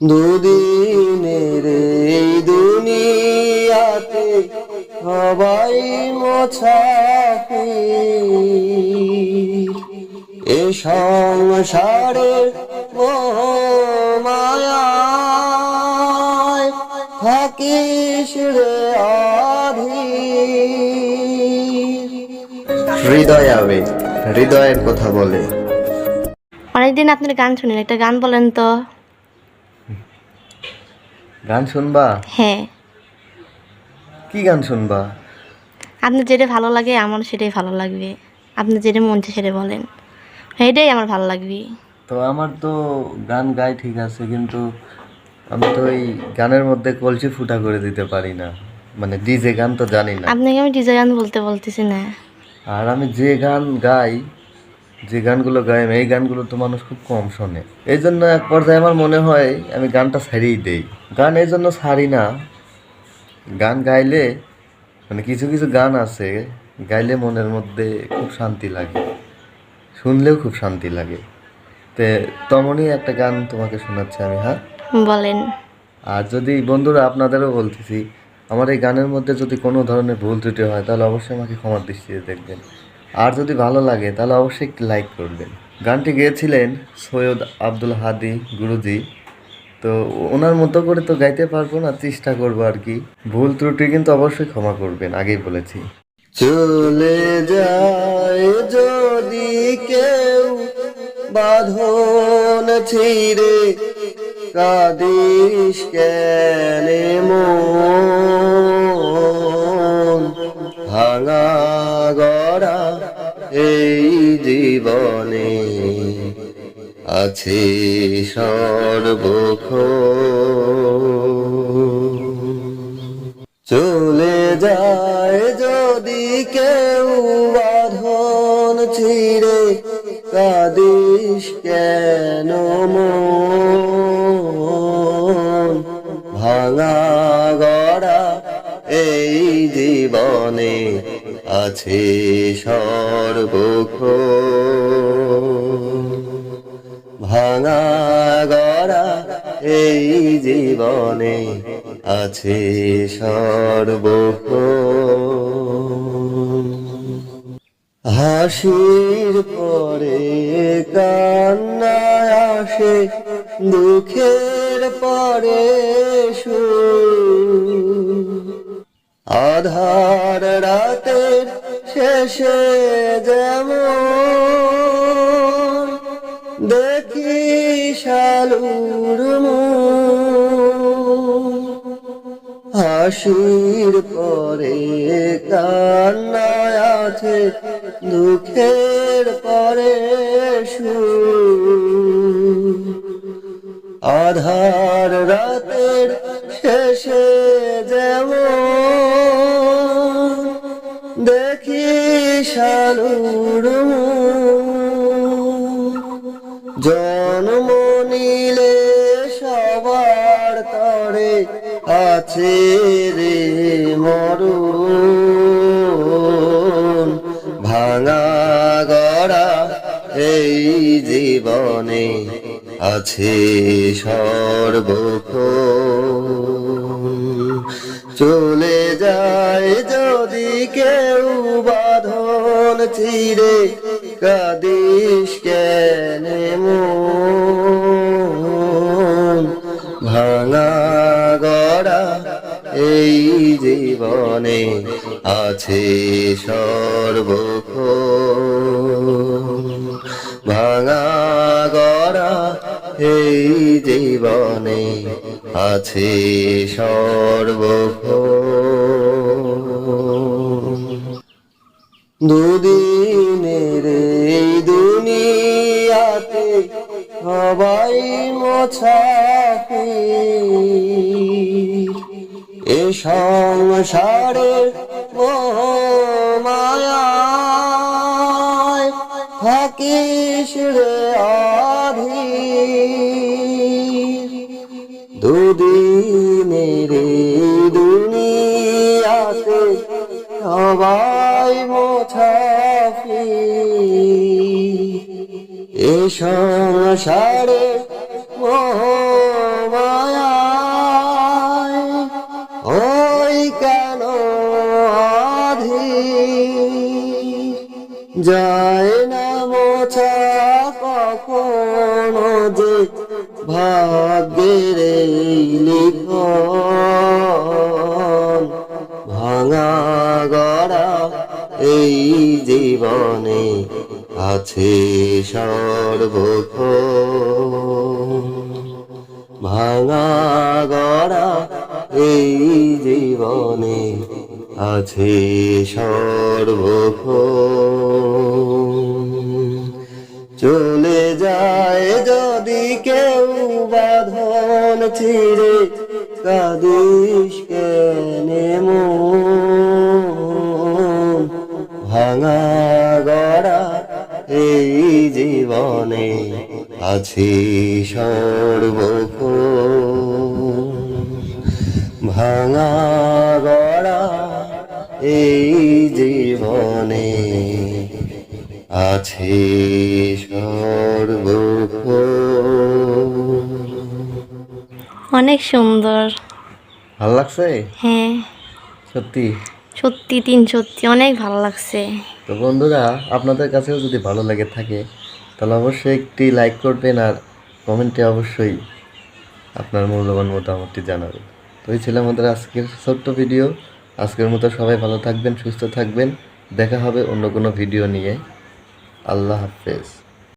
দুদিনের এই দুনিয়াতে সবাই মোছাফির এ সংসারের মায়ায় থাকিস রে আধীর। হৃদয় আবেগ হৃদয়ের কথা বলে। অনেকদিন আপনার গান শুনেন একটা গান বলেন তো। গান শুনবা? হ্যাঁ। কি গান শুনবা? আপনার যেটা ভালো লাগে আমার সেটাই ভালো লাগবে। আপনি যেটা মন চায় সেটা বলেন। সেটাই আমার ভালো লাগবে। তো আমার তো গান গাই ঠিক আছে কিন্তু আমি তো ওই গানের মধ্যে কলসি ফুটা করে দিতে পারি না। মানে ডিজে গান তো জানি না। আপনাকে আমি ডিজে গান বলতে বলতেছি না। আর আমি যে গান গাই যে গানগুলো গাই আমি এই গানগুলো তো মানুষ খুব কম শোনে। এই জন্য এক পর্যায়ে আমার মনে হয় আমি গানটা ছাড়িয়ে দেই। গান এই জন্য ছাড়ি না। গান গাইলে মানে কিছু কিছু গান আছে গাইলে মনের মধ্যে খুব শান্তি লাগে। শুনলেও খুব শান্তি লাগে। তে তেমনই একটা গান তোমাকে শোনাচ্ছি আমি হ্যাঁ? বলেন। আর যদি বন্ধুরা আপনাদেরও বলতেছি আমার এই গানের মধ্যে যদি কোনো ধরনের ভুল ত্রুটি হয় তাহলে অবশ্যই আমাকে ক্ষমার দৃষ্টিতে দেখবেন। আর যদি ভালো লাগে, তাহলে অবশ্যই একটি লাইক করবেন। গানটি গেয়েছিলেন সৈয়দ আব্দুল হাদি গুরুজি। তো ওনার মতো করে তো গাইতে পারব না, চেষ্টা করব আর কি। ভুল ত্রুটি কিন্তু অবশ্যই ক্ষমা করবেন, আগেই বলেছি। চলে যায় যদি কেউ বাঁধন ছিঁড়ে, কাদিস কেনে মন? ভাঙা গড়া এই জীবনে আছে সর্বক্ষ চলে যায় যদি কেউ বাঁধন ছিঁড়ে, কাদিস কেন ভাঙা গড়া এই জীবনে আছে সর্বক্ষ ভাঙা গড়া এই জীবনে আছে সর্বক্ষ হাসির পরে কান্না আসে, দুঃখের পরে সুর। আধার রাতের শেষে যেমন দেখি শালুর। হাসির পরে কান্না আছে, দুঃখের পরে সুর আধার রাতের দেখি শালুর জন্ম নিলে সবার তরে আছে রে মরুন ভাঙা গড়া এই জীবনে আছে সর্বক্ষণ। কেউ বাঁধন চিরে কাদিস কেনে ভাঙা গড়া এই জীবনে আছে সর্বক্ষণ। ভাঙা গড়া এই জীবনে আছে সর্বক্ষণ। দুদিনের এই দুনিয়াতে সবাই মোছাফির এ সংসারের মায়ায় থাকিস রে আধীর দুদিনের দুনিয়াতে সবাই থাকি এ সংসারে মায়ায় ওই কেন আধি? যায় না মোছা কখনো যে ভাগ্যের লিখন। আছে সর্বক্ষণ ভাঙা গড়া এই জীবনে আছে সর্বক্ষণ চলে যায় যদি কেউ বাঁধন ছিঁড়ে, কাদিস কেনে ভাঙা জীবনে আছে সর্বক্ষণ ভাঙা গড়া এই জীবনে আছে সর্বক্ষণ অনেক সুন্দর। ভালো লাগছে? হ্যাঁ। সত্যি? সত্যি তিন সত্যি অনেক ভালো লাগছে। তো বন্ধুরা আপনাদের কাছেও যদি ভালো লেগে থাকে তাহলে অবশ্যই একটি লাইক করবেন আর কমেন্টে অবশ্যই আপনার মূল্যবান মতামতটি জানাবেন। তো এই ছিল আমাদের আজকের ছোট্ট ভিডিও আজকের মতো সবাই ভালো থাকবেন, সুস্থ থাকবেন। দেখা হবে অন্য কোনো ভিডিও নিয়ে। আল্লাহ হাফেজ।